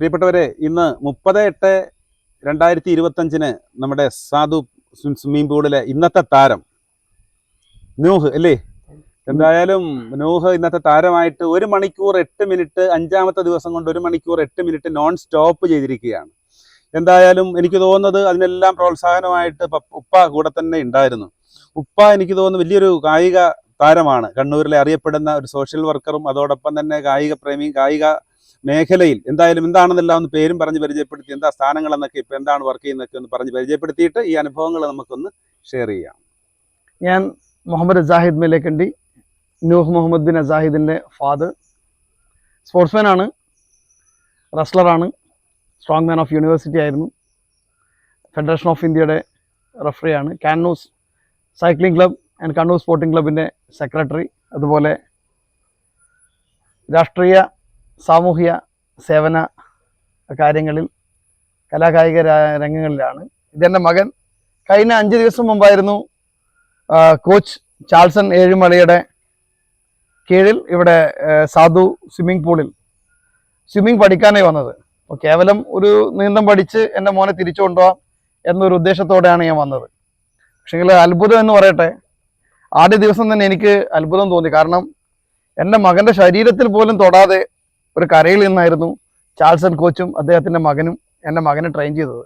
പ്രിയപ്പെട്ടവരെ ഇന്ന് മുപ്പത് എട്ട് രണ്ടായിരത്തി ഇരുപത്തഞ്ചിന് നമ്മുടെ സാധു സ്വിം- സ്വിമ്മിംഗ് പൂളിലെ ഇന്നത്തെ താരം നൂഹ് അല്ലേ? എന്തായാലും നൂഹ് ഇന്നത്തെ താരമായിട്ട് ഒരു മണിക്കൂർ എട്ട് മിനിറ്റ് അഞ്ചാമത്തെ ദിവസം കൊണ്ട് ഒരു മണിക്കൂർ എട്ട് മിനിറ്റ് നോൺ സ്റ്റോപ്പ് ചെയ്തിരിക്കുകയാണ്. എന്തായാലും എനിക്ക് തോന്നുന്നത് അതിനെല്ലാം പ്രോത്സാഹനമായിട്ട് ഉപ്പ കൂടെ തന്നെ ഉണ്ടായിരുന്നു. ഉപ്പ എനിക്ക് തോന്നുന്നു വലിയൊരു കായിക താരമാണ്. കണ്ണൂരിലെ അറിയപ്പെടുന്ന ഒരു സോഷ്യൽ വർക്കറും അതോടൊപ്പം തന്നെ കായിക പ്രേമിയും കായിക മേഖലയിൽ എന്തായാലും എന്താണെന്നെല്ലാം ഒന്ന് പേരും പറഞ്ഞ് പരിചയപ്പെടുത്തി എന്താ സ്ഥാനങ്ങൾ എന്നൊക്കെ ഇപ്പൊ എന്താണ് വർക്ക് ചെയ്യുന്നതൊക്കെ ഒന്ന് പറഞ്ഞ് പരിചയപ്പെടുത്തിയിട്ട് ഈ അനുഭവങ്ങൾ നമുക്കൊന്ന് ഷെയർ ചെയ്യാം. ഞാൻ മുഹമ്മദ് ജാഹിദ് മേലേക്കണ്ടി നൂഹ് മുഹമ്മദ് ബിൻ അസാഹിദിന്റെ ഫാദർ സ്പോർട്സ്മാൻ ആണ് റസ്ലറാണ് സ്ട്രോങ് മാൻ ഓഫ് യൂണിവേഴ്സിറ്റി ആയിരുന്നു. ഫെഡറേഷൻ ഓഫ് ഇന്ത്യയുടെ റഫറി ആണ്. Kanoos cycling club and Kannur sporting ക്ലബിന്റെ സെക്രട്ടറി അതുപോലെ രാഷ്ട്രീയ സാമൂഹിക സേവന കാര്യങ്ങളിൽ കലാകായിക രംഗങ്ങളിലാണ് ഇതെന്റെ മകൻ. കഴിഞ്ഞ അഞ്ച് ദിവസം മുമ്പായിരുന്നു കോച്ച് ചാൾസൺ ഏഴുമലയുടെ കീഴിൽ ഇവിടെ സാധു സ്വിമ്മിംഗ് പൂളിൽ സ്വിമ്മിംഗ് പഠിക്കാനായി വന്നത്. അപ്പോൾ കേവലം ഒരു നീന്തം പഠിച്ച് എന്റെ മോനെ തിരിച്ചു കൊണ്ടുപോകാം എന്നൊരു ഉദ്ദേശത്തോടെയാണ് ഞാൻ വന്നത്. പക്ഷേങ്കിൽ അത്ഭുതം എന്ന് പറയട്ടെ ആദ്യ ദിവസം തന്നെ എനിക്ക് അത്ഭുതം തോന്നി. കാരണം എന്റെ മകന്റെ ശരീരത്തിൽ പോലും തൊടാതെ ഒരു കരയിൽ നിന്നായിരുന്നു ചാൾസൺ കോച്ചും അദ്ദേഹത്തിന്റെ മകനും എന്റെ മകനെ ട്രെയിൻ ചെയ്തത്.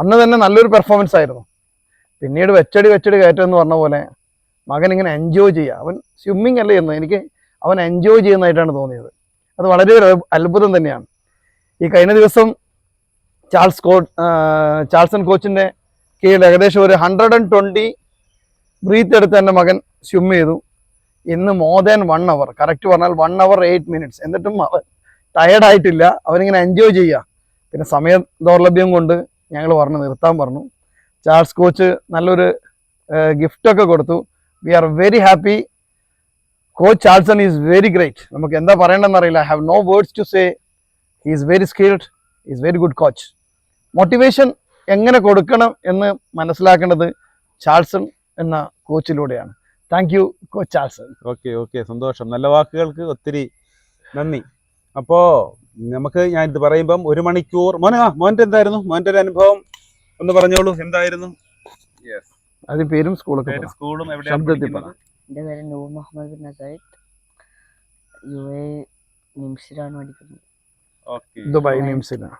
അന്ന് തന്നെ നല്ലൊരു പെർഫോമൻസ് ആയിരുന്നു. പിന്നീട് വെച്ചടി വെച്ചടി കയറ്റം എന്ന് പറഞ്ഞ പോലെ മകൻ ഇങ്ങനെ എൻജോയ് ചെയ്യുക. അവൻ സ്വിമ്മിങ് അല്ലേ എന്ന് എനിക്ക് അവൻ എൻജോയ് ചെയ്യുന്നതായിട്ടാണ് തോന്നിയത്. അത് വളരെ ഒരു അത്ഭുതം തന്നെയാണ്. ഈ കഴിഞ്ഞ ദിവസം ചാൾസ് കോ ചാൾസൺ കോച്ചിന്റെ കീഴിൽ ഏകദേശം ഒരു ഹൺഡ്രഡ് ആൻഡ് ട്വന്റി ബ്രീത്ത് എടുത്ത് എന്റെ മകൻ സ്വിം ചെയ്തു. ഇന്ന് more than one hour correct പറഞ്ഞാൽ വൺ അവർ എയ്റ്റ് മിനിറ്റ്സ് എന്നിട്ടും അവൻ ടയർഡായിട്ടില്ല അവനിങ്ങനെ എൻജോയ് ചെയ്യുക പിന്നെ സമയ ദൗർലഭ്യം കൊണ്ട് ഞങ്ങൾ പറഞ്ഞു നിർത്താൻ പറഞ്ഞു. ചാൾസ് കോച്ച് നല്ലൊരു ഗിഫ്റ്റൊക്കെ കൊടുത്തു. We are very happy coach Charlson is very great നമുക്ക് എന്താ പറയേണ്ടതെന്ന് അറിയില്ല. I have no words to say he is very skilled is very good coach motivation എങ്ങനെ കൊടുക്കണം എന്ന് മനസ്സിലാക്കേണ്ടത് ചാൾസൺ എന്ന കോച്ചിലൂടെയാണ് thank you coach Charlson okay okay സന്തോഷം. നല്ല വാക്കുകൾക്ക് ഒത്തിരി നന്ദി. അപ്പോ നമുക്ക് ഞാൻ ഇത് പറയുമ്പം ഒരു മണിക്കൂർ. മോനെ മോന്റെ എന്തായിരുന്നു? മോന്റെ ഒരു അനുഭവം ഒന്ന് പറഞ്ഞോളൂ. എന്തായിരുന്നു? യെസ് അത് പേരും സ്കൂളൊക്കെ. സ്കൂളും എവിടെയാണ് ശബ്ദത്തിൽ? എന്റെ പേര് നൂർ മുഹമ്മദ് ബിൻ നസായിദ് യു എ നിംസിലാണ് പഠിക്കുന്നത്. ഓക്കെ ദുബായ് നിംസിലാണ്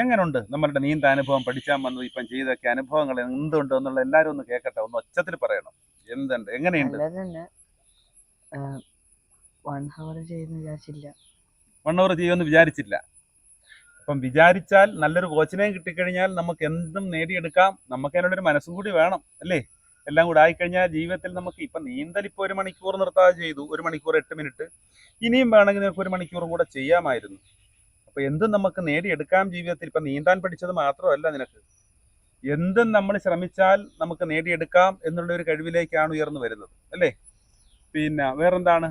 എങ്ങനെയുണ്ട് നമ്മളുടെ നീന്ത അനുഭവം പഠിച്ചാൽ വന്നത് ഇപ്പം ചെയ്തൊക്കെ അനുഭവങ്ങൾ എന്തുണ്ട് എന്നുള്ള എല്ലാവരും ഒന്ന് കേൾക്കട്ടെ. ഒന്ന് ഒച്ചത്തിൽ പറയണം. എന്തുണ്ട്? എങ്ങനെയുണ്ട്? വൺ ഹവർ ചെയ്യുന്ന വിചാരിച്ചില്ല. വൺ അവർ ചെയ്യുമെന്ന് വിചാരിച്ചില്ല. അപ്പം വിചാരിച്ചാൽ നല്ലൊരു കോച്ചിനെയും കിട്ടിക്കഴിഞ്ഞാൽ നമുക്ക് എന്തും നേടിയെടുക്കാം. നമുക്ക് അതിനുള്ളൊരു മനസ്സും കൂടി വേണം അല്ലേ? എല്ലാം കൂടെ ആയിക്കഴിഞ്ഞാൽ ജീവിതത്തിൽ നമുക്ക് ഇപ്പം നീന്തൽ ഇപ്പോൾ ഒരു മണിക്കൂർ നിർത്താതെ ചെയ്തു. ഒരു മണിക്കൂർ എട്ട് മിനിറ്റ്. ഇനിയും വേണമെങ്കിൽ നിങ്ങൾക്ക് ഒരു മണിക്കൂറും കൂടെ ചെയ്യാമായിരുന്നു. അപ്പോൾ എന്തും നമുക്ക് നേടിയെടുക്കാം ജീവിതത്തിൽ. ഇപ്പം നീന്താൻ പഠിച്ചത് മാത്രമല്ല നിനക്ക്. എന്തും നമ്മൾ ശ്രമിച്ചാൽ നമുക്ക് നേടിയെടുക്കാം എന്നുള്ള ഒരു കഴിവിലേക്കാണ് ഉയർന്നു വരുന്നത് അല്ലേ? പിന്നെ വേറെന്താണ്?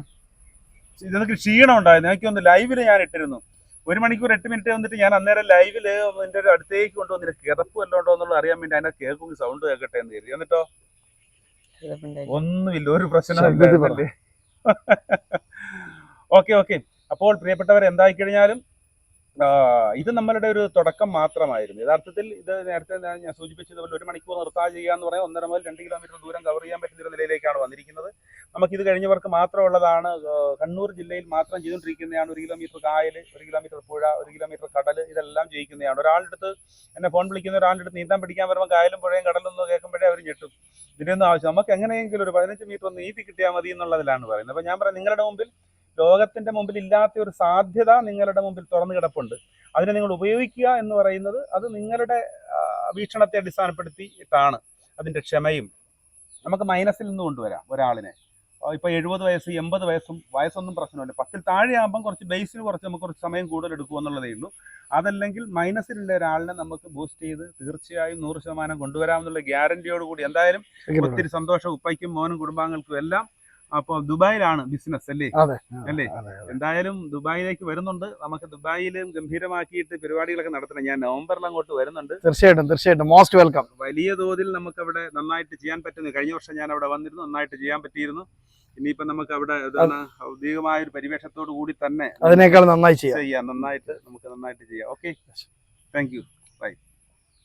ഇതെനിക്ക് ക്ഷീണം ഉണ്ടായിരുന്നു. എനിക്കൊന്ന് ലൈവിൽ ഞാൻ ഇട്ടിരുന്നു. ഒരു മണിക്കൂർ എട്ട് മിനിറ്റ് വന്നിട്ട് ഞാൻ അന്നേരം ലൈവിൽ എന്റെ ഒരു അടുത്തേക്ക് കൊണ്ടുവന്നിട്ട് കിടപ്പ് വല്ലതും ഉണ്ടോ എന്നുള്ളത് അറിയാൻ വേണ്ടി അതിനെ കേൾക്കും സൗണ്ട് കേൾക്കട്ടെ എന്ന് കരുതി. എന്നിട്ടോ. ഒന്നുമില്ല ഒരു. പ്രശ്നമില്ല ഓക്കെ ഓക്കെ. അപ്പോൾ പ്രിയപ്പെട്ടവർ എന്തായി കഴിഞ്ഞാലും ആ, ഇത് നമ്മളുടെ ഒരു തുടക്കം മാത്രമായിരുന്നു. യഥാർത്ഥത്തിൽ ഇത് നേരത്തെ ഞാൻ സൂചിപ്പിച്ചതുപോലെ ഒരു മണിക്കൂർ നിർത്താതെ ചെയ്യുക എന്ന് പറയാൻ ഒന്നര മുതൽ രണ്ട് കിലോമീറ്റർ ദൂരം കവർ ചെയ്യാൻ പറ്റുന്ന നിലയിലേക്കാണ് വന്നിരിക്കുന്നത്. നമുക്കിത് കഴിഞ്ഞവർക്ക് മാത്രമുള്ളതാണ് കണ്ണൂർ ജില്ലയിൽ മാത്രം ചെയ്തുകൊണ്ടിരിക്കുന്നതാണ് ഒരു കിലോമീറ്റർ കായൽ ഒരു കിലോമീറ്റർ പുഴ ഒരു കിലോമീറ്റർ കടൽ ഇതെല്ലാം ജയിക്കുന്നതാണ് ഒരാളുടെ അടുത്ത് എന്നെ ഫോൺ വിളിക്കുന്ന ഒരാളുടെ അടുത്ത് നീന്താൻ പഠിക്കാൻ വരുമ്പോൾ കായലും പുഴയും കടലും എന്ന് കേൾക്കുമ്പോഴേ അവർ ഞെട്ടും. ഇതിനൊന്നും ആവശ്യം നമുക്ക് എങ്ങനെയെങ്കിലും ഒരു പതിനഞ്ച് മീറ്റർ ഒന്ന് നീട്ടി കിട്ടിയാൽ മതി എന്നുള്ളതിലാണ് പറയുന്നത്. അപ്പോൾ ഞാൻ പറയാം നിങ്ങളുടെ മുമ്പിൽ ലോകത്തിന്റെ മുമ്പിൽ ഇല്ലാത്ത ഒരു സാധ്യത നിങ്ങളുടെ മുമ്പിൽ തുറന്നു കിടപ്പുണ്ട്. അതിനെ നിങ്ങൾ ഉപയോഗിക്കുക എന്ന് പറയുന്നത് അത് നിങ്ങളുടെ വീക്ഷണത്തെ അടിസ്ഥാനപ്പെടുത്തിയിട്ടാണ്. അതിന്റെ ക്ഷമയും. നമുക്ക് മൈനസിൽ നിന്ന് കൊണ്ടുവരാം ഒരാളിനെ. ഇപ്പോൾ ഇപ്പൊ എഴുപത് വയസ്സ് എൺപത് വയസ്സും വയസ്സൊന്നും പ്രശ്നമില്ല. പത്തിൽ താഴെയാകുമ്പം കുറച്ച് ബേസിൽ കുറച്ച് നമുക്ക് കുറച്ച് സമയം കൂടുതൽ എടുക്കുമെന്നുള്ളതേ ഉള്ളൂ. അതല്ലെങ്കിൽ മൈനസിലുള്ള ഒരാളിനെ നമുക്ക് ബൂസ്റ്റ് ചെയ്ത് തീർച്ചയായും നൂറ് ശതമാനം കൊണ്ടുവരാമെന്നുള്ള ഗ്യാരണ്ടിയോടുകൂടി എന്തായാലും ഒത്തിരി സന്തോഷം. ഉപ്പയ്ക്കും മോനും കുടുംബാംഗങ്ങൾക്കും എല്ലാം അപ്പോൾ ദുബായിലാണ് ബിസിനസ് അല്ലേ? അല്ലേ? എന്തായാലും ദുബായിലേക്ക് വരുന്നുണ്ട്. നമുക്ക് ദുബായിലും ഗംഭീരമാക്കിയിട്ട് പരിപാടികളൊക്കെ നടത്തണം. ഞാൻ നവംബറിൽ അങ്ങോട്ട് വരുന്നുണ്ട്. തീർച്ചയായിട്ടും തീർച്ചയായിട്ടും. മോസ്റ്റ് വെൽക്കം വലിയ തോതിൽ നമുക്ക് അവിടെ നന്നായിട്ട് ചെയ്യാൻ പറ്റുന്നു. കഴിഞ്ഞ വർഷം ഞാൻ അവിടെ വന്നിരുന്നു. നന്നായിട്ട് ചെയ്യാൻ പറ്റിയിരുന്നു. ഇനിയിപ്പോ നമുക്ക് അവിടെ ഔദ്യോഗികമായ ഒരു പരിവേഷത്തോടു കൂടി തന്നെ അതിനേക്കാൾ നന്നായി ചെയ്യാം. നന്നായിട്ട് നമുക്ക് നന്നായിട്ട് ചെയ്യാം. Okay thank you